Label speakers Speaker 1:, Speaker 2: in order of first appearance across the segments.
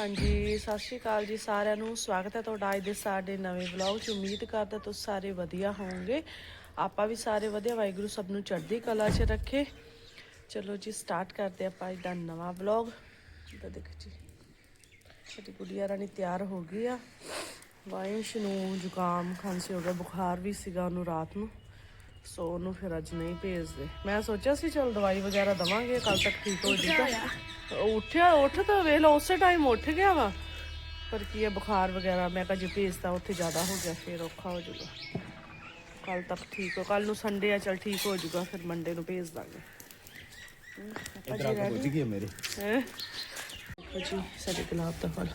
Speaker 1: ਹਾਂਜੀ, ਸਤਿ ਸ਼੍ਰੀ ਅਕਾਲ ਜੀ ਸਾਰਿਆਂ ਨੂੰ। ਸਵਾਗਤ ਹੈ ਤੁਹਾਡਾ ਅੱਜ ਦੇ ਸਾਡੇ ਨਵੇਂ ਵਲੌਗ 'ਚ। ਉਮੀਦ ਕਰਦਾ ਤੁਸੀਂ ਸਾਰੇ ਵਧੀਆ ਹੋਵੋਗੇ। ਆਪਾਂ ਵੀ ਸਾਰੇ ਵਧੀਆ, ਵਾਹਿਗੁਰੂ ਸਭ ਨੂੰ ਚੜ੍ਹਦੀ ਕਲਾ 'ਚ ਰੱਖੇ। ਚਲੋ ਜੀ ਸਟਾਰਟ ਕਰਦੇ ਆਪਾਂ ਅੱਜ ਦਾ ਨਵਾਂ ਵਲੌਗ। ਤਾਂ ਦੇਖੋ ਜੀ, ਸਾਡੀ ਗੁੜੀਆ ਰਾਣੀ ਤਿਆਰ ਹੋ ਗਈ ਆ। ਵਾਇਸ਼ ਨੂੰ ਜ਼ੁਕਾਮ, ਖਾਂਸੀ ਹੋ ਗਿਆ, ਬੁਖਾਰ ਵੀ ਸੀਗਾ ਉਹਨੂੰ ਰਾਤ ਨੂੰ। ਸੋ ਉਹਨੂੰ ਫਿਰ ਅੱਜ ਨਹੀਂ ਭੇਜਦੇ। ਮੈਂ ਸੋਚਿਆ ਸੀ ਚਲ ਦਵਾਈ ਵਗੈਰਾ ਦਵਾਂਗੇ ਕੱਲ ਤੱਕ ਠੀਕ ਹੋ ਜਾਊਗਾ ਉੱਠਿਆ ਉੱਠ ਤਾਂ ਵੇਖ ਲਓ ਉਸੇ ਟਾਈਮ ਉੱਠ ਗਿਆ ਵਾ। ਪਰ ਕੀ ਹੈ ਬੁਖਾਰ ਵਗੈਰਾ ਮੈਂ ਕਿਹਾ ਜੇ ਭੇਜਦਾ ਉੱਥੇ ਜ਼ਿਆਦਾ ਹੋ ਗਿਆ ਫਿਰ ਔਖਾ ਹੋ ਜਾਊਗਾ। ਕੱਲ ਤੱਕ ਠੀਕ ਹੋ ਕੱਲ ਨੂੰ ਸੰਡੇ ਆ ਚਲ ਠੀਕ ਹੋ ਜਾਊਗਾ ਫਿਰ ਮੰਡੇ ਨੂੰ ਭੇਜ ਦਾਂਗੇ।
Speaker 2: ਪੁੱਜ ਗਈ ਮੇਰੇ।
Speaker 1: ਹੈ? ਜੀ ਸਾਡੇ ਗੁਲਾਬ ਦਾ ਫਲ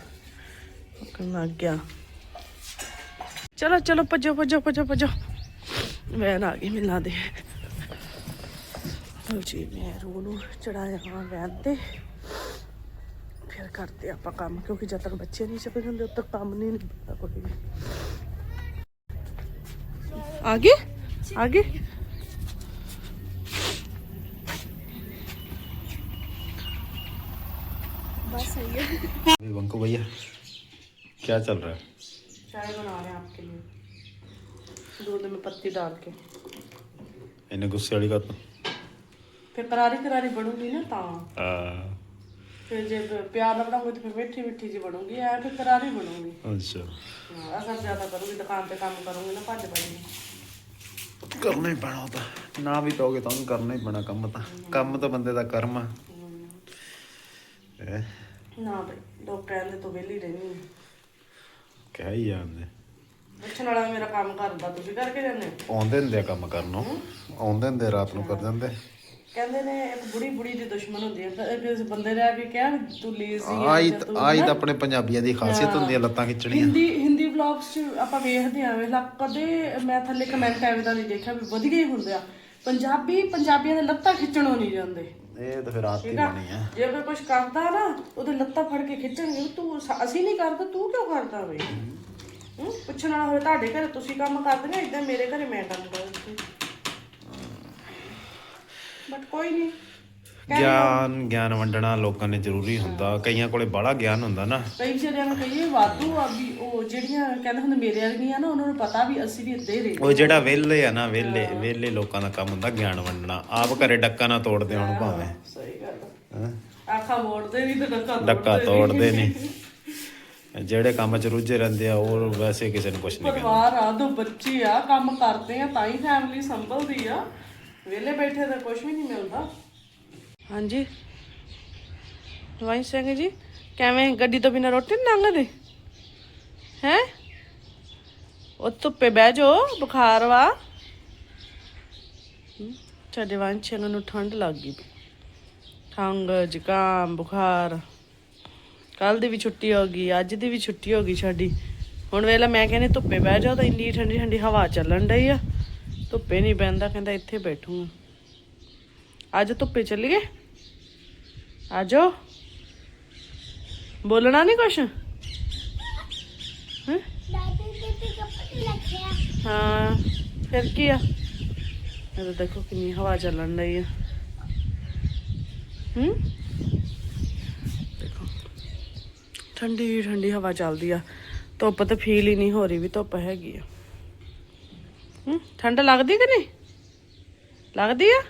Speaker 1: ਪੱਕਣ ਲੱਗ ਗਿਆ। ਚਲੋ ਚਲੋ ਭੱਜੋ ਭੱਜੋ ਭੱਜੋ ਭੱਜੋ। ਵੈਨ ਆ ਗਈ ਮਿਲਾਂ ਦੇ ਲਓ ਜੀ ਮੈਂ ਰੂਹ ਨੂੰ ਚੜਾਇਆ ਹਾਂ ਵੈਨ ਤੇ ਫਿਰ ਕਰਦੇ ਆਪਾਂ ਕੰਮ ਕਿਉਂਕਿ ਜਦ ਤੱਕ ਬੱਚੇ ਨਹੀਂ ਚੁੱਕ ਜਾਂਦੇ ਉਦ ਤੱਕ ਕੰਮ ਨਹੀਂ ਨਿਬੜਦਾ ਕੋਈ ਵੀ ਆਗੇ ਆਗੇ
Speaker 2: वंकू भैया क्या चल रहा है
Speaker 1: चाय बना रहे हैं आपके लिए दूध में पत्ती डाल के
Speaker 2: इन्हें गुस्से वाली का तो
Speaker 1: ਫਿਰ ਕਰਾਰੀ ਕਰਾਰੀ ਬਣੂਗੀ ਨਾ ਤਾਂ
Speaker 2: आ,
Speaker 1: ਫਿਰ ਜੇ ਪ- ਪਿਆਰ ਨਾਲ ਬਣਾਉਂਗੀ ਤਾਂ ਫਿਰ ਮਿੱਠੀ ਮਿੱਠੀ ਜੀ ਬਣੂਗੀ ਐ ਫਿਰ ਕਰਾਰੀ ਬਣੂਗੀ
Speaker 2: अच्छा
Speaker 1: ਹਾਂ ਅਸਰ ਜ਼ਿਆਦਾ ਕਰੂਗੀ ਦੁਕਾਨ ਤੇ ਕੰਮ ਕਰੂੰਗੀ ਨਾ ਭੱਜ ਭੱਜ
Speaker 2: करना ही पैना होता ना भी कहोगे तो हम करना ही पैना कम तो कम तो बंदे का कर्म है हैं?
Speaker 1: ਨਾ ਬਈ ਲੋਕ ਕਹਿੰਦੇ ਤੂੰ ਵਿਹਲੀ ਰਹਿਣੀ ਹੈ।
Speaker 2: क्या ही आंदे
Speaker 1: ਪੁੱਛਣ ਵਾਲਾ ਮੇਰਾ ਕੰਮ ਕਰਦਾ ਤੁਸੀਂ ਕਰਕੇ ਜਾਂਦੇ ਹੋ।
Speaker 2: ਆਉਂਦੇ ਹੁੰਦੇ ਆ ਕੰਮ ਕਰਨ ਨੂੰ। ਆਉਂਦੇ ਹੁੰਦੇ ਰਾਤ ਨੂੰ ਕਰ ਜਾਂਦੇ
Speaker 1: ਕਹਿੰਦੇ ਨੇ ਇੱਕ ਬੁੜੀ ਬੁੜੀ ਦੀ ਦੁਸ਼ਮਣ ਹੁੰਦੀ ਹੈ ਤਾਂ ਕਿਸੇ ਬੰਦੇ ਨੇ ਆ ਕੇ ਕਿਹਾ ਵੀ ਤੂੰ ਲੇਜ਼ੀ
Speaker 2: ਆਈ ਆਈ ਤਾਂ ਆਪਣੇ ਪੰਜਾਬੀਆਂ ਦੀ ਖਾਸੀਅਤ ਹੁੰਦੀ ਹੈ ਲੱਤਾਂ ਖਿੱਚਣੀਆਂ।
Speaker 1: ਹਿੰਦੀ ਹਿੰਦੀ ਵਲੌਗਸ ਚ ਆਪਾਂ ਵੇਖਦੇ ਆਂ ਵੇਖ ਲਾ ਕਦੇ ਮੈਂ ਥੱਲੇ ਕਮੈਂਟ ਐਵੇਂ ਦਾ ਨਹੀਂ ਦੇਖਿਆ ਵੀ ਵਧੀਆ ਹੀ ਹੁੰਦੇ ਆ। ਪੰਜਾਬੀ ਪੰਜਾਬੀਆਂ ਦੇ ਲੱਤਾਂ ਖਿੱਚਣੋਂ ਨਹੀਂ ਜਾਂਦੇ।
Speaker 2: ਇਹ ਤਾਂ ਫਿਰ ਆਦਤ ਹੀ ਬਣੀ ਹੈ
Speaker 1: ਜੇ ਕੋਈ ਕੁਝ ਕਰਦਾ ਨਾ ਉਹਦੇ ਲੱਤਾਂ ਫੜ ਕੇ ਖਿੱਚਣਗੇ। ਤੂੰ ਸ- ਅਸੀਂ ਨਹੀਂ ਕਰਦਾ ਤੂੰ ਕਿਉਂ ਕਰਦਾ ਵੇ? ਹੂੰ? ਪੁੱਛਣ ਵਾਲਾ ਹੋਵੇ ਤੁਹਾਡੇ ਘਰੇ ਤੁਸੀਂ ਕੰਮ ਕਰਦੇ ਇਦਾਂ ਮੇਰੇ ਘਰੇ ਮੈਂ ਕੰਮ ਕਰਦੀ ਬਟ ਕੋਈ ਨਹੀਂ
Speaker 2: ਗਿਆਨ ਗਿਆਨ ਵੰਡਣਾ ਲੋਕਾਂ ਨੇ ਜ਼ਰੂਰੀ ਹੁੰਦਾ। ਕਈਆਂ ਕੋਲੇ ਬੜਾ ਗਿਆਨ ਹੁੰਦਾ ਨਾ।
Speaker 1: ਕਈ ਵਿਚਾਰਿਆਂ ਨੂੰ ਕਹੀਏ ਵਾਧੂ ਆ ਵੀ ਉਹ ਜਿਹੜੀਆਂ ਕਹਿੰਦੇ ਹੁੰਦੇ ਮੇਰੇ ਵਰਗੀਆਂ ਨਾ ਉਹਨਾਂ ਨੂੰ ਪਤਾ ਵੀ ਅਸੀਂ ਵੀ ਇੱਦਾਂ ਹੀ ਰਹਿੰਦੇ
Speaker 2: ਉਹ ਜਿਹੜਾ ਵਿਹਲੇ ਆ ਨਾ ਵਿਹਲੇ ਵਿਹਲੇ ਲੋਕਾਂ ਦਾ ਕੰਮ ਹੁੰਦਾ ਗਿਆਨ ਵੰਡਣਾ। ਆਪ ਘਰੇ ਡੱਕਾ ਨਾ ਤੋੜਦੇ ਹੁਣ ਭਾਵੇਂ।
Speaker 1: ਸਹੀ ਗੱਲ।
Speaker 2: ਹੈਂ।
Speaker 1: ਆਖਾ ਮੋੜਦੇ ਨਹੀਂ ਤੇ ਡੱਕਾ
Speaker 2: ਤੋੜਦੇ ਨਹੀਂ ਜਿਹੜੇ ਕੰਮ 'ਚ ਰੁੱਝੇ ਰਹਿੰਦੇ ਆ ਉਹ ਵੈਸੇ ਕਿਸੇ ਨੂੰ ਕੁਝ ਨਹੀਂ ਕਹਿੰਦੇ।
Speaker 1: ਪਰਿਵਾਰ ਆ ਦੋ ਬੱਚੇ ਆ ਕੰਮ ਕਰਦੇ ਆ ਤਾਂ ਹੀ ਫੈਮਿਲੀ ਸੰਭਲਦੀ ਆ। ਵਿਹਲੇ ਬੈਠੇ ਤਾਂ ਕੁਝ ਵੀ ਨਹੀਂ ਮਿਲਦਾ। ਹਾਂਜੀ। ਰਵਾਈ ਸਿੰਘ ਜੀ ਕਿਵੇਂ? ਗੱਡੀ ਤੋਂ ਬਿਨਾ ਰੋਟੀ ਨਹੀਂ ਲੰਘਦੇ? ਹੈ? ਉਹ ਧੁੱਪੇ ਬਹਿ ਜਾਓ ਬੁਖਾਰ ਵਾ। ਹਮ, ਸਾਡੇ ਵਾਂਛੇ ਨੂੰ ਠੰਡ ਲੱਗ ਗਈ। ਖੰਗ ਜ਼ੁਕਾਮ ਬੁਖਾਰ। ਕੱਲ ਦੀ ਵੀ ਛੁੱਟੀ ਹੋ ਗਈ, ਅੱਜ ਦੀ ਵੀ ਛੁੱਟੀ ਹੋ ਗਈ ਸਾਡੀ। ਹੁਣ ਵੇਲਾ ਮੈਂ ਕਹਿੰਦੀ ਧੁੱਪੇ ਬਹਿ ਜਾਓ ਤਾਂ ਇੰਨੀ ਠੰਡੀ ਠੰਡੀ ਹਵਾ ਚੱਲਣ ਡਈ ਆ। ਧੁੱਪੇ ਨਹੀਂ ਬਹਿੰਦਾ, ਕਹਿੰਦਾ ਇੱਥੇ ਬੈਠੂ। ਅੱਜ ਧੁੱਪੇ ਚੱਲੀਏ? ਆਜੋ। ਬੋਲਣਾ ਨਹੀਂ ਕੁਛ? ਹਾਂ? ਫਿਰ ਕੀ ਆ? ਇਹ ਦੇਖੋ ਕਿੰਨੀ ਹਵਾ ਚੱਲਣ ਡਈ ਆ। ਹੂੰ? ਠੰਡੀ ਠੰਡੀ ਹਵਾ ਚੱਲਦੀ ਆ ਧੁੱਪ ਤਾਂ ਫੀਲ ਹੀ ਨਹੀਂ ਹੋ ਰਹੀ ਵੀ ਧੁੱਪ ਹੈਗੀ ਆ ਹੂੰ ਠੰਡ ਲੱਗਦੀ ਕਿ ਨਹੀਂ ਲੱਗਦੀ ਆ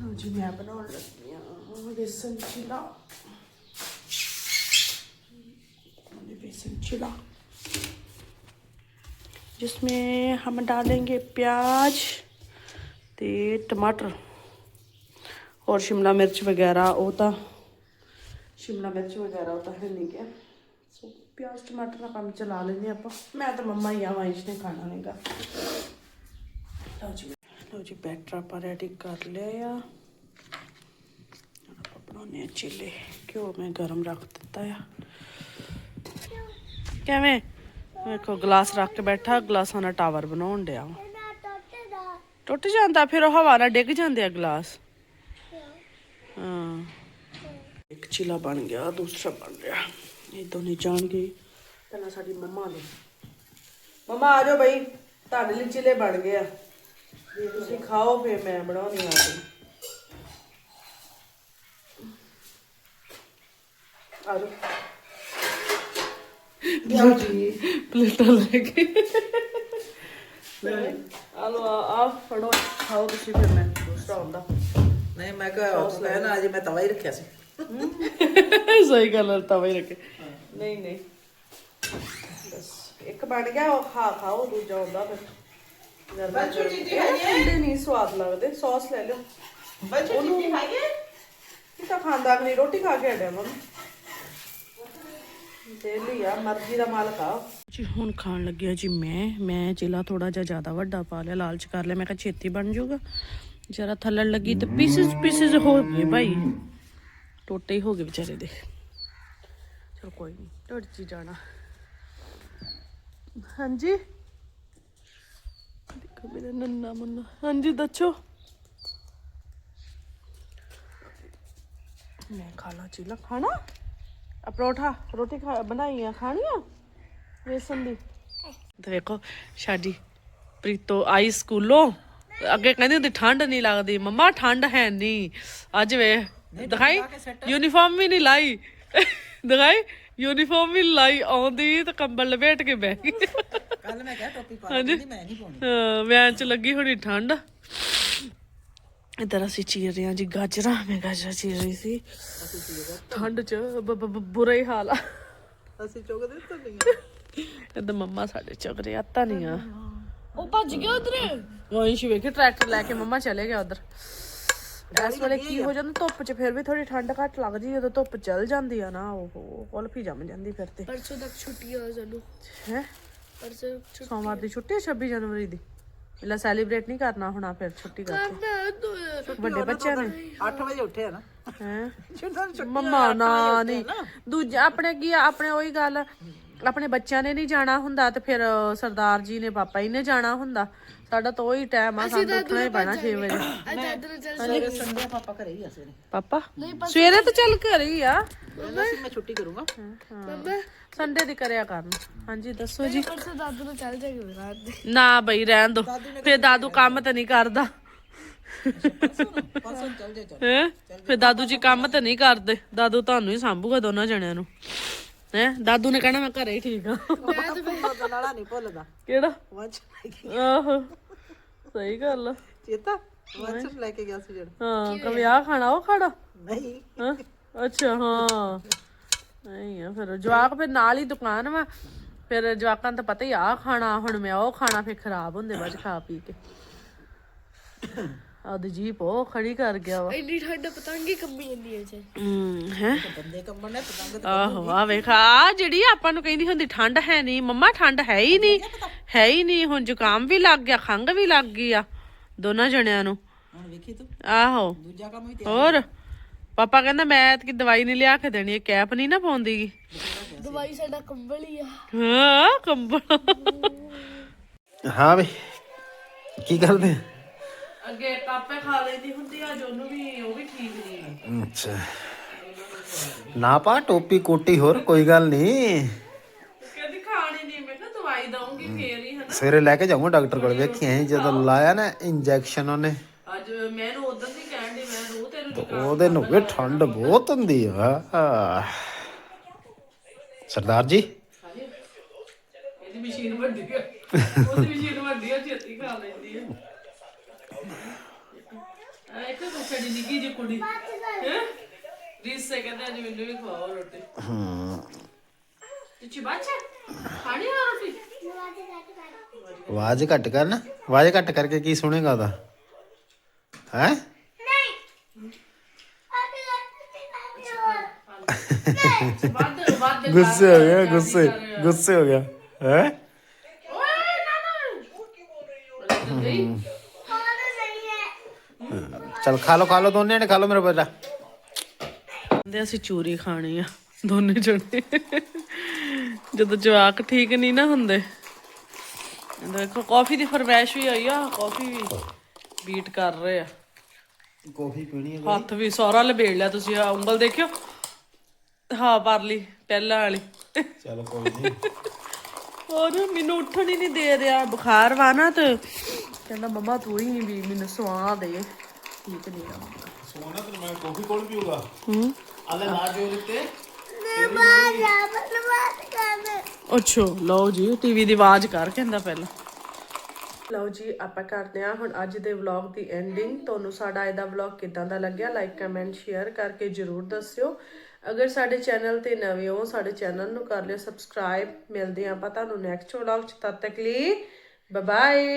Speaker 1: ਲਓ ਜੀ ਮੈਂ ਬਣਾਉਣ ਲੱਗੀ ਆ ਬੇਸਨ ਚਿਲਾ बेसन चिला जिसमें हम डालेंगे प्याज ਤੇ ਟਮਾਟਰ ਔਰ ਸ਼ਿਮਲਾ ਮਿਰਚ ਵਗੈਰਾ ਉਹ ਤਾਂ ਸ਼ਿਮਲਾ ਮਿਰਚ ਵਗੈਰਾ ਉਹ ਤਾਂ ਹੈ ਨਹੀਂ ਗਿਆ। ਸੋ ਪਿਆਜ਼ ਟਮਾਟਰ ਦਾ ਕੰਮ ਚਲਾ ਲੈਂਦੇ ਆਪਾਂ। ਮੈਂ ਤਾਂ ਮੰਮਾ ਹੀ ਆ ਵਾਈਸ਼ ਨੇ ਖਾਣਾ ਨਹੀਂਗਾ ਲਓ ਜੀ ਲਓ ਜੀ ਬੈਟਰ ਆਪਾਂ ਰੈਡੀ ਕਰ ਲਿਆ ਆ। ਆਪਾਂ ਬਣਾਉਣੇ ਆ ਚਿੱਲੇ। ਘਿਓ ਮੈਂ ਗਰਮ ਰੱਖ ਦਿੱਤਾ ਆ। ਕਿਵੇਂ? ਵੇਖੋ ਗਲਾਸ ਰੱਖ ਕੇ ਬੈਠਾ ਗਲਾਸਾਂ ਦਾ ਟਾਵਰ ਬਣਾਉਣ ਡਿਆ ਟੁੱਟ ਜਾਂਦਾ ਫਿਰ ਉਹ ਹਵਾ ਨਾਲ ਡਿੱਗ ਜਾਂਦੇ ਆ ਗਲਾਸ। ਇੱਕ ਚਿਲਾ ਬਣ ਗਿਆ ਦੂਸਰਾ ਬਣ ਰਿਹਾ। ਇਹ ਦੋਨੇ ਜਾਣਗੇ। ਪਹਿਲਾਂ ਸਾਡੀ ਮੰਮਾ ਦੇ ਮੰਮਾ ਆ ਜਾਓ ਬਈ। ਤੁਹਾਡੇ ਲਈ ਚਿਲੇ ਬਣ ਗਏ ਆ। ਜੇ ਤੁਸੀਂ ਖਾਓ ਫੇਰ ਮੈਂ ਬਣਾਉਣੀ ਆ ਆ ਜਾਓ। ਜੀ। ਪਲੇਟਾਂ ਲੈ ਕੇ। ਆਲੋ ਆ ਫੜੋ। ਖਾਓ ਤੁਸੀਂ ਫਿਰ ਮੈਂ। ਦੂਸਰਾ ਹੁੰਦਾ।
Speaker 3: ਨਹੀਂ ਮੈਂ ਕਿਹਾ ਲੈਣਾ ਅਜੇ ਮੈਂ ਤਵਾ ਹੀ ਰੱਖਿਆ ਸੀ।
Speaker 1: ਸਹੀ ਗੱਲ ਹੈ ਤਵਾ ਹੀ ਰੱਖੇ। ਨਹੀਂ ਨਹੀਂ। ਬਸ ਇੱਕ ਬਣ ਗਿਆ ਉਹ ਖਾ ਖਾਓ ਦੂਜਾ ਹੁੰਦਾ ਫਿਰ। ਗਰਮਾ ਚੀਜ਼ੀ ਖਾਈਏ? ਨਹੀਂ ਸਵਾਦ ਲੱਗਦੇ ਸੌਸ ਲੈ ਲਿਓ।
Speaker 3: ਬੱਚੇ ਚੀਜ਼ੀ ਖਾਈਏ?
Speaker 1: ਇਹ ਤਾਂ ਖਾਂਦਾ ਨਹੀਂ ਰੋਟੀ ਖਾ ਕੇ ਦੇਲੀ ਆ ਮਰਜ਼ੀ ਦਾ ਮਾਲਕ ਆ। ਜੀ ਹੁਣ ਖਾਣ ਲੱਗਿਆ ਜੀ ਮੈਂ। ਮੈਂ ਚਿਲਾ ਥੋੜਾ ਜਿਹਾ ਜ਼ਿਆਦਾ ਵੱਡਾ ਪਾ ਲਿਆ ਲਾਲਚ ਕਰ ਲਿਆ। ਮੈਂ ਕਿਹਾ ਛੇਤੀ ਬਣ ਜਾਊਗਾ। ਜਰਾ ਥੱਲਣ ਲੱਗੀ ਤੇ ਪੀਸਸ ਪੀਸਸ ਹੋ ਗਏ ਭਾਈ। ਟੋਟੇ ਹੀ ਹੋ ਗਏ ਵਿਚਾਰੇ ਦੇ। ਚਲ ਕੋਈ ਨਹੀਂ ਢੜ ਚ ਜਾਣਾ। ਹਾਂਜੀ? ਦੇਖੋ ਮੇਰੇ ਨੰਨਾ ਮੁੰਨਾ। ਹਾਂਜੀ, ਦੱਸੋ? ਮੈਂ ਖਾ ਲਾ ਚੀਲਾ ਖਾਣਾ? ਆ ਪਰੌਠਾ, ਰੋਟੀ ਖਾ, ਬਣਾਈ ਆ ਖਾਣੀ ਆ ਵੇਸਣ ਦੀ। ਤੇ ਵੇਖੋ ਸਾਡੀ ਪ੍ਰੀਤੋ ਆਈ ਸਕੂਲੋਂ। ਅੱਗੇ ਕਹਿੰਦੀ ਹੁੰਦੀ ਠੰਡ ਨਹੀਂ ਲੱਗਦੀ। ਮੰਮਾ ਠੰਡ ਹੈ ਨਹੀਂ। ਅੱਜ ਵੇ ਦਿਖਾਈ? ਯੂਨੀਫਾਰਮ ਵੀ ਨਹੀਂ ਲਾਈ। ਦਿਖਾਈ? ਯੂਨੀਫਾਰਮ ਵੀ ਲਾਈ। ਆਉਂਦੀ ਤੇ ਕੰਬਲ ਲਪੇਟ ਕੇ ਬਹਿ ਗਈ।
Speaker 3: ਕੱਲ ਮੈਂ ਕਿਹਾ ਟੋਪੀ ਪਾ ਕਹਿੰਦੀ ਮੈਂ ਨਹੀਂ ਪਾਉਣੀ।
Speaker 1: ਹਾਂ, ਵੈਨ ਚ ਲੱਗੀ ਹੋਣੀ ਠੰਡ। ਇਧਰ ਅਸੀਂ ਚੀਰ ਰਹੇ ਹਾਂ ਜੀ ਗਾਜਰਾਂ। ਮੈਂ ਗਾਜਰਾਂ ਚੀਰ ਰਹੀ ਸੀ। ਠੰਡ ਚ ਬੁਰਾ ਹੀ ਹਾਲ ਆ।
Speaker 3: ਅਸੀਂ ਚੁਗਦੇ ਤਾਂ ਨਹੀਂ
Speaker 1: ਇਧਰ ਮੰਮਾ ਸਾਡੇ ਚੁਗ ਰਹੇ ਆ। ਧਨੀਆ ਉਹ ਭੱਜ ਗਿਆ ਉਧਰ। ਵੰਸ਼ ਵੇਖੇ ਟਰੈਕਟਰ ਲੈ ਕੇ ਮੰਮਾ ਚਲੇ ਗਿਆ ਉਧਰ। ਇਸ ਵੇਲੇ ਕੀ ਹੋ ਜਾਂਦਾ ਧੁੱਪ 'ਚ ਫਿਰ ਵੀ ਥੋੜੀ ਠੰਡ ਘੱਟ ਲੱਗਦੀ ਜਦੋਂ ਧੁੱਪ ਚੱਲ ਜਾਂਦੀ ਆ ਨਾ ਉਹ ਕੁਲਫੀ ਜੰਮ ਜਾਂਦੀ ਫਿਰ ਤੇ।
Speaker 4: ਪਰਸੋਂ ਤੱਕ ਛੁੱਟੀ ਆ ਸਾਨੂੰ।
Speaker 1: ਹੈ?
Speaker 4: ਪਰਸੋਂ ਛੁੱਟੀ
Speaker 1: ਸੋਮਵਾਰ ਦੀ ਛੁੱਟੀ ਹੈ 26 ਜਨਵਰੀ ਦੀ? ਇਹਲਾ ਸੈਲੀਬ੍ਰੇਟ ਨਹੀਂ ਕਰਨਾ ਹੋਣਾ ਫਿਰ ਛੁੱਟੀ ਕਰਕੇ। ਵੱਡੇ ਬੱਚਿਆਂ ਨੇ।
Speaker 3: 8 ਵਜੇ ਉੱਠੇ ਆ ਨਾ।
Speaker 1: ਹੈ? ਮੰਮਾ ਨਾ। ਨਹੀਂ ਦੂਜਾ ਆਪਣੇ ਕੀ ਆ ਆਪਣੇ ਉਹੀ ਗੱਲ ਆਪਣੇ ਬੱਚਿਆਂ ਨੇ ਨਹੀਂ ਜਾਣਾ ਹੁੰਦਾ ਤੇ ਫਿਰ ਸਰਦਾਰ ਜੀ ਨੇ ਪਾਪਾ ਹੀ ਨੇ ਜਾਣਾ ਹੁੰਦਾ। ਸਾਡਾ ਤਾਂ ਉਹੀ ਟਾਈਮ ਆ ਸਾਨੂੰ ਉੱਠਣਾ ਹੀ ਪੈਣਾ 6 ਵਜੇ।
Speaker 4: ਅੱਜ ਇਧਰ ਚੱਲ
Speaker 3: ਸਵੇਰੇ ਸੰਡੇ ਪਾਪਾ ਘਰੇ ਹੀ ਆ ਸਵੇਰੇ।
Speaker 1: ਪਾਪਾ ਸਵੇਰੇ ਤਾਂ ਚੱਲ ਘਰ ਹੀ ਆ।
Speaker 3: ਸੀ ਮੈਂ ਛੁੱਟੀ ਕਰੂੰਗਾ।
Speaker 1: ਸੰਡੇ ਦੀ ਕਰਿਆ ਕਰਨ ਹਾਂਜੀ ਦੱਸੋ ਜੀ।
Speaker 4: ਪਰਸੋਂ ਦਾਦੂ ਨੂੰ ਚੱਲ ਜਾਗੇ ਰਾਤ ਦੇ।
Speaker 1: ਨਾ ਬਈ ਰਹਿਣ ਦੋ। ਫਿਰ ਦਾਦੂ ਕੰਮ ਤਾਂ ਨਹੀਂ ਕਰਦਾ।
Speaker 3: ਪਰਸੋਂ ਚੱਲ ਜਾ ਚੱਲ
Speaker 1: ਹੈ? ਫਿਰ ਦਾਦੂ ਜੀ ਕੰਮ ਤਾਂ ਨਹੀਂ ਕਰਦੇ। ਦਾਦੂ ਤੁਹਾਨੂੰ ਹੀ ਸੰਭੂਗਾ ਦੋਨਾਂ ਜਣਿਆਂ ਨੂੰ। ਹੈ? ਦਾਦੂ ਨੇ ਕਹਿਣਾ ਮੈਂ ਘਰੇ ਹੀ ਠੀਕ ਆ
Speaker 4: ਮੈਂ ਤੇ
Speaker 3: ਉਹਦਾ ਨਾਲਾ ਨਹੀਂ ਭੁੱਲਦਾ।
Speaker 1: ਕਿਹੜਾ?
Speaker 3: ਵਾਚ ਲੈ ਕੇ
Speaker 1: ਆਹੋ। ਸਹੀ ਗੱਲ ਆ।
Speaker 3: ਚੇਤਾ? ਵਾਚ ਲੈ ਕੇ ਗਿਆ ਸੀ ਜਿਹੜਾ।
Speaker 1: ਹਾਂ ਆ ਖਾਣਾ ਉਹ ਖਾਣਾ?
Speaker 3: ਨਹੀਂ।
Speaker 1: ਹਾਂ? ਅੱਛਾ ਹਾਂ। ਨਹੀਂ ਆ ਫਿਰ। ਜਵਾਕ ਫਿਰ ਨਾਲ ਹੀ ਦੁਕਾਨ ਵਾ। ਫਿਰ ਜਵਾਕਾਂ ਨੂੰ ਤਾਂ ਪਤਾ ਹੀ ਆ ਖਾਣਾ ਹੁਣ ਮੈਂ ਉਹ ਖਾਣਾ ਫਿਰ ਖਰਾਬ ਹੁੰਦੇ ਬਾਅਦ 'ਚ ਖਾ ਪੀ ਕੇ। ਆਦੀ ਜੀਪ ਉਹ ਖੜੀ ਕਰ ਗਿਆ ਵਾ।
Speaker 4: ਇੰਨੀ ਠੰਡ ਪਤੰਗੀ ਕੰਬੀ ਜਾਂਦੀ ਹੈ ਜੇ
Speaker 1: ਹੂੰ ਹੈ?
Speaker 3: ਬੰਦੇ ਕੰਬਣ ਨੇ ਪਤੰਗ
Speaker 1: ਆਹੋ ਆ ਵੇਖ ਆ ਜਿਹੜੀ ਆਪਾਂ ਨੂੰ ਕਹਿੰਦੀ ਹੁੰਦੀ ਠੰਡ ਹੈ ਨਹੀਂ। ਮੰਮਾ ਠੰਡ ਹੈ ਹੀ ਨਹੀਂ। ਹੈ ਹੀ ਨਹੀਂ। ਹੁਣ ਜ਼ੁਕਾਮ ਵੀ ਲੱਗ ਗਿਆ ਖੰਗ ਵੀ ਲੱਗ ਗਈ ਆ ਦੋਨਾਂ ਜਣਿਆਂ ਨੂੰ।
Speaker 3: ਹੁਣ ਵੇਖੀ ਤੂੰ।
Speaker 1: ਆਹੋ।
Speaker 3: ਦੂਜਾ ਕੰਮ ਵੀ ਤੇ
Speaker 1: ਹੋਰ? ਪਾਪਾ ਕਹਿੰਦਾ ਮੈਂ ਕਿ ਦਵਾਈ ਨਹੀਂ ਲਿਆ ਕੇ ਦੇਣੀ ਇਹ ਕੈਪ ਨਹੀਂ ਨਾ ਪਾਉਂਦੀਗੀ
Speaker 4: ਦਵਾਈ ਸਾਡਾ ਕੰਬਲ ਹੀ ਆ।
Speaker 1: ਹਾਂ ਕੰਬਲ।
Speaker 2: ਹਾਂ ਬਈ ਕੀ ਕਰਦੇ?
Speaker 1: ਅੱਗੇ ਕਾਪੇ ਖਾ ਲੈਂਦੀ ਹੁੰਦੀ ਆ ਜੋਨੂੰ ਵੀ ਉਹ ਵੀ ਠੀਕ ਨਹੀਂ।
Speaker 2: ਅੱਛਾ। ਨਾ ਪਾ ਟੋਪੀ ਕੋਟੀ ਹੋਰ ਕੋਈ ਗੱਲ ਨਹੀਂ।
Speaker 1: ਕਹਿੰਦੀ ਖਾਣੀ ਨਹੀਂ ਮੈਂ ਕਿਹਾ ਦਵਾਈ ਦਊਂਗੀ ਫੇਰ ਹੀ ਹਨਾ।
Speaker 2: ਸਵੇਰੇ ਲੈ ਕੇ ਜਾਊਂਗਾ ਡਾਕਟਰ ਕੋਲ ਵੇਖੀ ਐ ਜਦੋਂ ਲਾਇਆ ਨਾ ਇੰਜੈਕਸ਼ਨ ਉਹਨੇ।
Speaker 1: ਅੱਜ ਮੈਨੂੰ ਉਦੋਂ ਦੀ ਕਹਿਣ ਦੀ ਮੈਂ ਰੂਹ ਤੈਨੂੰ
Speaker 2: ਤੇ ਉਹਦੇ ਨੂੰ ਵੀ ਠੰਡ ਬਹੁਤ ਹੁੰਦੀ ਆ। ਆਹ। ਸਰਦਾਰ ਜੀ।
Speaker 1: ਇਹਦੀ ਮਸ਼ੀਨ ਵੱਡੀ ਆ। ਉਹਦੀ ਮਸ਼ੀਨ ਵੱਡੀ ਆ ਛੇਤੀ ਖਾ ਲੈਂਦੀ ਆ। ਆ ਇੱਕ ਕੁਛੜੀ ਨਿੱਕੀ ਜਿਹੀ ਕੁੜੀ? ਹੈ? ਰੀਸੇ ਕਹਿੰਦੇ ਅੱਜ ਮੈਨੂੰ ਵੀ ਖਵਾਓ ਰੋਟੀ।
Speaker 2: ਹੂੰ
Speaker 1: ਤੇ ਚਿਬਾਚਾ ਖਾਣੀ ਆ ਰੋਟੀ?
Speaker 2: ਆਵਾਜ਼ ਘੱਟ ਕਰ ਨਾ। ਆਵਾਜ਼ ਘੱਟ ਕਰਕੇ ਕੀ ਸੁਣੇਗਾ ਉਹਦਾ? ਹੈ?
Speaker 1: ਵੱਧ ਵੱਧ
Speaker 2: ਗੁੱਸੇ ਹੋ ਗਿਆ ਗੁੱਸੇ ਗੁੱਸੇ ਹੋ ਗਿਆ। ਹੈ?
Speaker 1: ਓਏ ਨਾ ਨਾ। ਨਹੀਂ
Speaker 2: ਚਲ ਖਾ ਲੋ ਖਾ ਲੋ ਦੋਨੇ ਨੇ ਖਾ ਲੋ ਮੇਰਾ ਬੇਟਾ
Speaker 1: ਕਹਿੰਦੇ ਅਸੀਂ ਚੂਰੀ ਖਾਣੀ ਆ ਦੋਨੇ ਜਣੇ। ਜਦੋਂ ਜਵਾਕ ਠੀਕ ਨਹੀਂ ਨਾ ਹੁੰਦੇ। ਦੇਖੋ ਕਾਫੀ ਦੀ ਫਰਮੈਸ਼ ਵੀ ਆਈ ਆ ਕਾਫੀ ਵੀ ਬੀਟ ਕਰ ਰਹੇ ਆ।
Speaker 2: ਕਾਫੀ ਪੀਣੀ
Speaker 1: ਹੱਥ ਵੀ ਸਾਰਾ ਲਬੇੜ ਲਿਆ ਤੁਸੀਂ ਆ ਉਂਗਲ ਦੇਖਿਓ। ਹਾਂ ਪਰ ਲਈ ਪਹਿਲਾਂ ਵਾਲੀ।
Speaker 2: ਚਲ ਕੋਈ ਨਹੀਂ
Speaker 1: ਹੋਰ ਮੈਨੂੰ ਉੱਠਣ ਹੀ ਨਹੀਂ ਦੇ ਰਿਹਾ ਬੁਖਾਰ ਵਾ ਨਾ ਤੇ। ਕਹਿੰਦਾ ਮੰਮਾ ਤੂੰ ਹੀ ਵੀ ਮੈਨੂੰ ਸਵਾ ਦੇ। ਠੀਕ ਨਹੀਂ ਆ
Speaker 2: ਸੋਨਾ ਤੇ ਮੈਂ ਕਾਫੀ ਕੋਲ ਪੀਊਗਾ
Speaker 1: ਹੂੰ।
Speaker 2: ਆਲੇ ਲਾ ਜੋ ਦਿੱਤੇ
Speaker 1: ਅੱਛਾ ਲਓ ਜੀ ਟੀਵੀ ਦੀ ਆਵਾਜ਼ ਕਰ ਕਹਿੰਦਾ ਪਹਿਲਾਂ। ਲਓ ਜੀ ਆਪਾਂ ਕਰਦੇ ਹਾਂ ਹੁਣ ਅੱਜ ਦੇ ਵਲੌਗ ਦੀ ਐਂਡਿੰਗ ਤੁਹਾਨੂੰ ਸਾਡਾ ਇਹਦਾ ਵਲੌਗ ਕਿਦਾਂ ਦਾ ਲੱਗਿਆ? ਲਾਈਕ ਕਮੈਂਟ ਸ਼ੇਅਰ ਕਰਕੇ ਜਰੂਰ ਦੱਸਿਓ। ਅਗਰ ਸਾਡੇ ਚੈਨਲ ਤੇ ਨਵੇਂ ਹੋ ਸਾਡੇ ਚੈਨਲ ਨੂੰ ਕਰ ਲਿਓ ਸਬਸਕ੍ਰਾਈਬ ਮਿਲਦੇ ਹਾਂ ਆਪਾਂ ਤੁਹਾਨੂੰ ਨੈਕਸਟ ਵਲੌਗ ਚ। ਤਦ ਤੱਕ ਲਈ ਬਾਏ ਬਾਏ